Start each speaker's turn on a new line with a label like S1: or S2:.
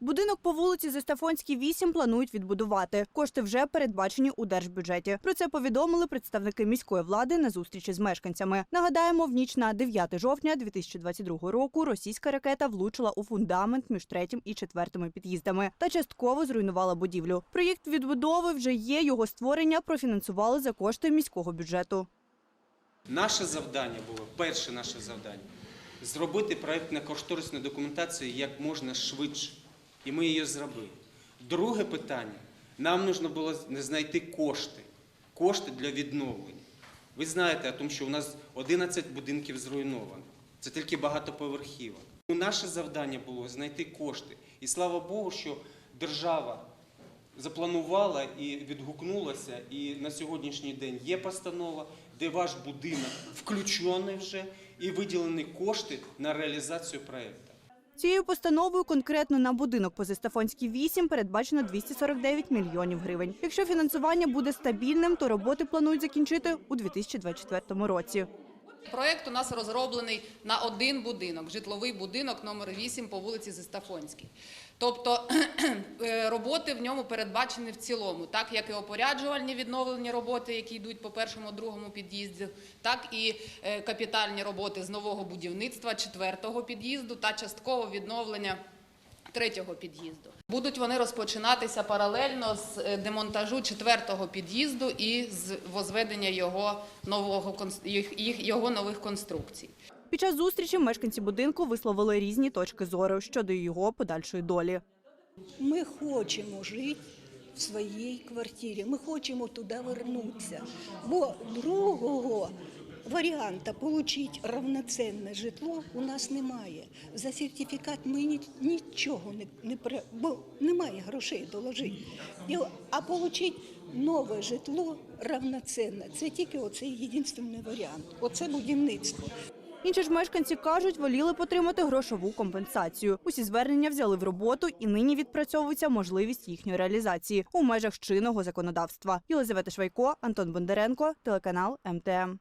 S1: Будинок по вулиці Зестафонській 8 планують відбудувати. Кошти вже передбачені у держбюджеті. Про це повідомили представники міської влади на зустрічі з мешканцями. Нагадаємо, в ніч на 9 жовтня 2022 року російська ракета влучила у фундамент між третім і четвертими під'їздами та частково зруйнувала будівлю. Проєкт відбудови вже є. Його створення профінансували за кошти міського бюджету.
S2: Наше завдання було, перше наше завдання, зробити проєктно-кошторисну документацію як можна швидше. І ми її зробили. Друге питання. Нам потрібно було знайти кошти. Кошти для відновлення. Ви знаєте, тому, що у нас 11 будинків зруйновано. Це тільки багатоповерхівок. Ну, Наше завдання було знайти кошти. І слава Богу, що держава запланувала і відгукнулася, і на сьогоднішній день є постанова, де ваш будинок включений вже і виділені кошти на реалізацію проєкту.
S1: Цією постановою конкретно на будинок по Зестафонській 8 передбачено 249 мільйонів гривень. Якщо фінансування буде стабільним, то роботи планують закінчити у 2024 році.
S3: Проект у нас розроблений на один будинок, житловий будинок номер 8 по вулиці Зестафонській. Тобто е, роботи в ньому передбачені в цілому, так як і опоряджувальні відновлені роботи, які йдуть по першому, другому під'їзді, так і е, капітальні роботи з нового будівництва четвертого під'їзду та частково відновлення третього під'їзду. Будуть вони розпочинатися паралельно з е, демонтажу четвертого під'їзду і з возведення його нового його нових конструкцій.
S1: Під час зустрічі мешканці будинку висловили різні точки зору щодо його подальшої долі.
S4: Ми хочемо жити в своїй квартирі, ми хочемо туди вернутися. Бо другого варіанта отримати равноцінне житло у нас немає. За сертифікат ми ні- нічого не, не бо немає грошей доложити. А отримати нове житло равноцінне це тільки оцей єдиний варіант. Оце будівництво.
S1: Інші ж мешканці кажуть, воліли потримати грошову компенсацію. Усі звернення взяли в роботу і нині відпрацьовується можливість їхньої реалізації у межах чинного законодавства. Єлизавета Швайко, Антон Бондаренко, телеканал МТМ.